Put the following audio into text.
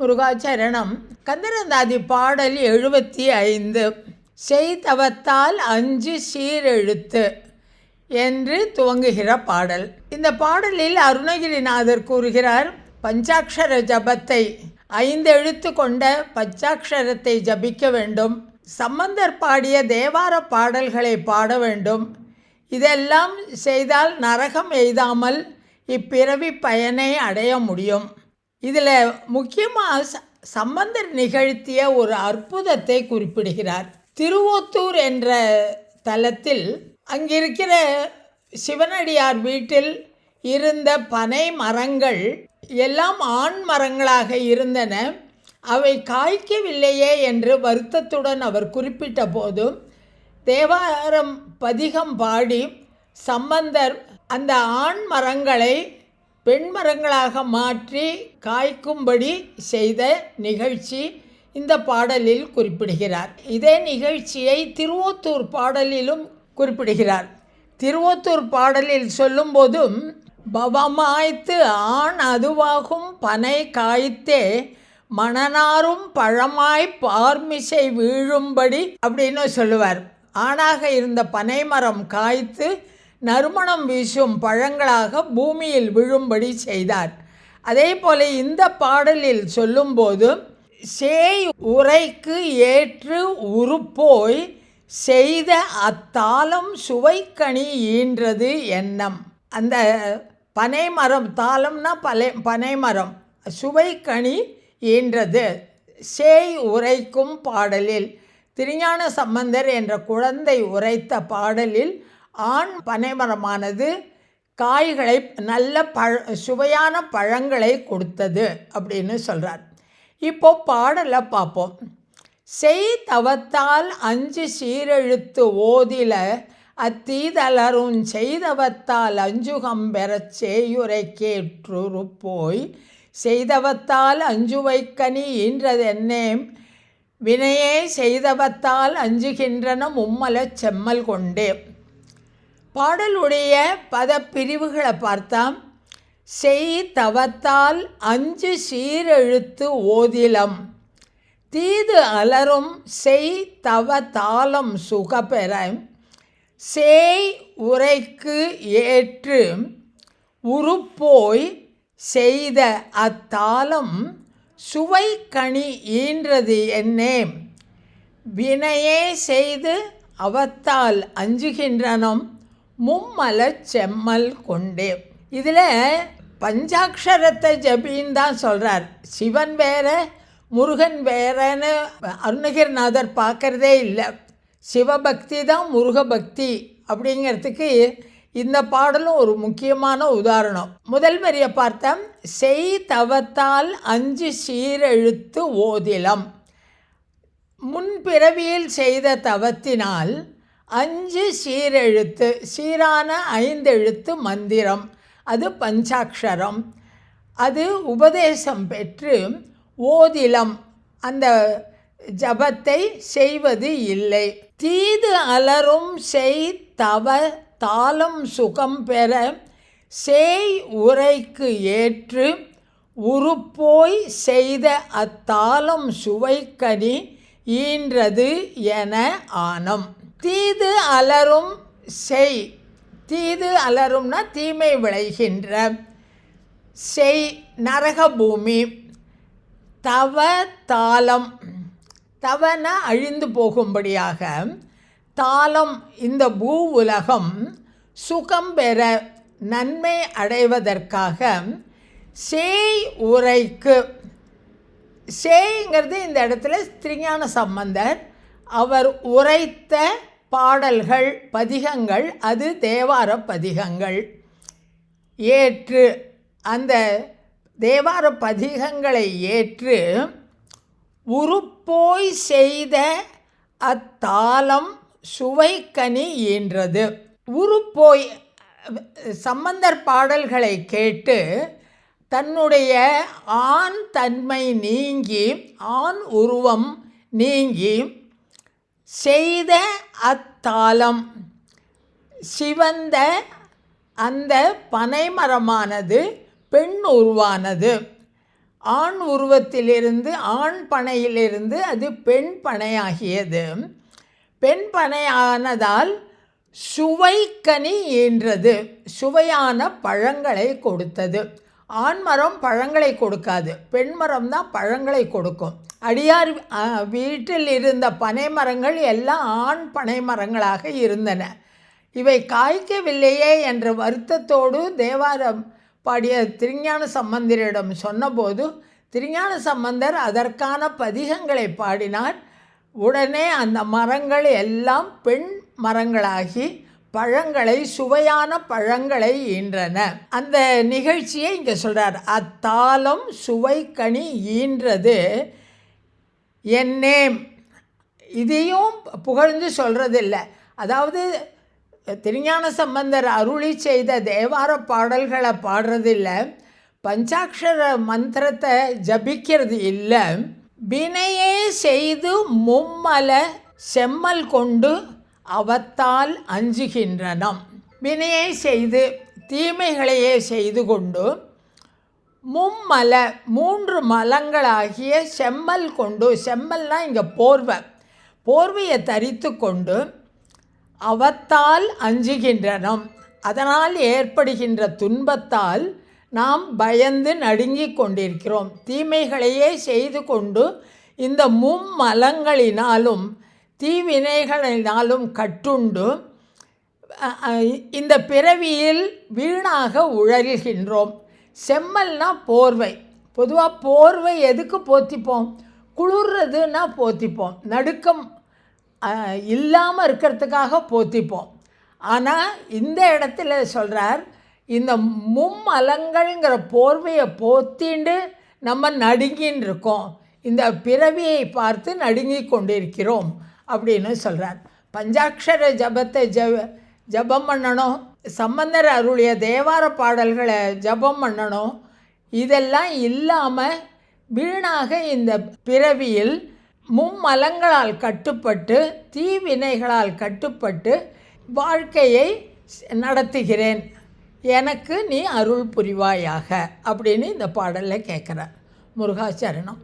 முருகாச்சரணம். கந்தரந்தாதி பாடல் எழுபத்தி ஐந்து செய்தவத்தால் அஞ்சு சீரெழுத்து என்று துவங்குகிற பாடல். இந்த பாடலில் அருணகிரிநாதர் கூறுகிறார் பஞ்சாட்சர ஜபத்தை ஐந்து எழுத்து கொண்ட பஞ்சாட்சரத்தை ஜபிக்க வேண்டும். சம்பந்தர் பாடிய தேவார பாடல்களை பாட வேண்டும். இதெல்லாம் செய்தால் நரகம் எய்தாமல் இப்பிறவி பயனை அடைய முடியும். இதில் முக்கியமாக ச சம்பந்தர் நிகழ்த்திய ஒரு அற்புதத்தை குறிப்பிடுகிறார். திருவோத்தூர் என்ற தலத்தில் அங்கிருக்கிற சிவனடியார் வீட்டில் இருந்த பனை மரங்கள் எல்லாம் ஆண் மரங்களாக இருந்தன. அவை காய்க்கவில்லையே என்று வருத்தத்துடன் அவர் குறிப்பிட்ட போதும் தேவாரம் பதிகம் பாடி சம்பந்தர் அந்த ஆண் மரங்களை பெண் மரங்களாக மாற்றி காய்க்கும்படி செய்த நிகழ்ச்சி இந்த பாடலில் குறிப்பிடுகிறார். இதே நிகழ்ச்சியை திருவத்தூர் பாடலிலும் குறிப்பிடுகிறார். திருவத்தூர் பாடலில் சொல்லும்போதும் பவமாய்த்து ஆண் அதுவாகும் பனை காய்த்தே மணனாரும் பழமாய் பார்மிசை வீழும்படி அப்படின்னு சொல்லுவார். ஆணாக இருந்த பனைமரம் காய்த்து நறுமணம் வீசும் பழங்களாக பூமியில் விழும்படி செய்தார். அதே போல இந்த பாடலில் சொல்லும்போது சேய் உரைக்கு ஏற்று உருப்போய் செய்த அத்தாளம் சுவைக்கனி ஈன்றது எண்ணம். அந்த பனைமரம் தாளம்னா பலை பனைமரம் சுவைக்கனி ஈன்றது. சேய் உரைக்கும் பாடலில் திருஞான சம்பந்தர் என்ற குழந்தை உரைத்த பாடலில் ஆண் பனைமரமானது காய்களை நல்ல பழ சுவையான பழங்களை கொடுத்தது அப்படின்னு சொல்கிறார் இப்போ பாடலை பார்ப்போம். செய் தவத்தால் அஞ்சு சீரெழுத்து ஓதில அத்தீதலரும் செய்தவத்தால் அஞ்சுகம் பெறச் சேயுரை கேற்றுரு போய் செய்தவத்தால் அஞ்சுவைக்கனி ஈன்றதென்னேம் வினையே செய்தவத்தால் அஞ்சுகின்றன மும்மலச் செம்மல் கொண்டே. பாடலுடைய பதப்பிரிவுகளை பார்த்தா செய் தவத்தால் அஞ்சு சீரெழுத்து ஓதிலம். தீது அலரும் செய் தவ தாளம் சுகபெற சேய் உரைக்கு ஏற்று உருப்போய் செய்த அத்தாளம் கணி ஈன்றது என்னே. வினையே செய்து அவத்தால் அஞ்சுகின்றனம். மும்மலச் செம்மல் கொண்டே. இதில் பஞ்சாட்சரத்தை ஜபின்னு தான் சொல்கிறார் சிவன் வேற முருகன் வேறன்னு அருணகிரிநாதர் பார்க்குறதே இல்லை. சிவபக்தி தான் முருக பக்தி அப்படிங்கிறதுக்கு இந்த பாடலும் ஒரு முக்கியமான உதாரணம். முதல் வரியை பார்த்தா செய் தவத்தால் அஞ்சு சீரெழுத்து ஓதிலம். முன்பிறவியில் செய்த தவத்தினால் அஞ்சு சீரெழுத்து சீரான ஐந்தெழுத்து மந்திரம். அது பஞ்சாட்சரம். அது உபதேசம் பெற்று ஓதிலம். அந்த ஜபத்தை செய்வது இல்லை. தீது அலரும் செய் தவ தாளம் சுகம் பெற சேய் உரைக்கு ஏற்று உருப்போய் செய்த அத்தாளம் சுவைக்கனி ஈன்றது என ஆனம். தீது அலரும் செய். தீது அலரும்னா தீமை விளைகின்ற. செய் நரகபூமி தவ தாளம். தவன அழிந்து போகும்படியாக தாளம் இந்த பூ உலகம் சுகம் பெற நன்மை அடைவதற்காக சேய் உரைக்கு. சேய்ங்கிறது இந்த இடத்துல திருஞான சம்பந்தர் அவர் உரைத்த பாடல்கள் பதிகங்கள் அது தேவார பதிகங்கள். ஏற்று அந்த தேவார பதிகங்களை ஏற்று உருப்போய் செய்த அத்தாளம் சுவைக்கனி ஈன்றது. உருப்போய் சம்பந்தர் பாடல்களை கேட்டு தன்னுடைய ஆண் தன்மை நீங்கி ஆண் உருவம் நீங்கி செய்த அத்தாளம். சிவந்த அந்த பனைமரமானது பெண் உருவானது. ஆண் உருவத்திலிருந்து ஆண் பனையிலிருந்து அது பெண் பனையாகியது. பெண் பனையானதால் சுவைக்கனி ஈன்றது. சுவையான பழங்களை கொடுத்தது. ஆண் மரம் பழங்களை கொடுக்காது பெண் மரம் தான் பழங்களை கொடுக்கும். அடியார் வீட்டில் இருந்த பனை மரங்கள் எல்லாம் ஆண் பனை மரங்களாக இருந்தன. இவை காய்க்கவில்லையே என்ற வருத்தத்தோடு தேவாரம் பாடிய திருஞான சம்பந்தரிடம் சொன்னபோது திருஞான சம்பந்தர் அதற்கான பதிகங்களை பாடினார். உடனே அந்த மரங்கள் எல்லாம் பெண் மரங்களாகி பழங்களை சுவையான பழங்களை ஈன்றன. அந்த நிகழ்ச்சியை இங்கே சொல்கிறார் அத்தாலம் கனி ஈன்றது என்னேம் இதையும் புகழ்ந்து சொல்கிறதில்ல அதாவது திருஞான சம்பந்தர் அருளி செய்த தேவார பாடல்களை பாடுறதில்லை. பஞ்சாட்சர மந்திரத்தை ஜபிக்கிறது இல்லை. வினையே செய்து மும்மல செம்மல் கொண்டு அவத்தால் அஞ்சுகின்றனம். வினையை செய்து தீமைகளையே செய்து கொண்டு மும்மல மூன்று மலங்களாகிய செம்மல் கொண்டு செம்மல்னால் இங்கே போர்வை போர்வையை தரித்து கொண்டு அவத்தால் அஞ்சுகின்றனம். அதனால் ஏற்படுகின்ற துன்பத்தால் நாம் பயந்து நடுங்கிக் கொண்டிருக்கிறோம். தீமைகளையே செய்து கொண்டு இந்த மும்மலங்களினாலும் தீவினைகளினாலும் கட்டுண்டு இந்த பிறவியில் வீணாக உழல்கின்றோம். செம்மல்னா போர்வை. பொதுவாக போர்வை எதுக்கு போத்திப்போம்? குளிர்றதுன்னா போத்திப்போம். நடுக்கம் இல்லாமல் இருக்கிறதுக்காக போத்திப்போம். ஆனால் இந்த இடத்துல சொல்கிறார் இந்த மும்மலங்கள்ங்கிற போர்வையை போத்திண்டு நம்ம நடுங்கின்னு இருக்கோம். இந்த பிறவியை பார்த்து நடுங்கி கொண்டிருக்கிறோம். அப்படின்னு சொல்கிறார் பஞ்சாட்சர ஜபத்தை ஜ ஜபம் பண்ணணும். சம்பந்தர் அருளிய தேவார பாடல்களை ஜபம் பண்ணணும். இதெல்லாம் இல்லாமல் வீணாக இந்த பிறவியில் மும்மலங்களால் கட்டுப்பட்டு தீவினைகளால் கட்டுப்பட்டு வாழ்க்கையை நடத்துகிறேன். எனக்கு நீ அருள் புரிவாயாக அப்படின்னு இந்த பாடலில் கேட்குறார் முருகாச்சரணம்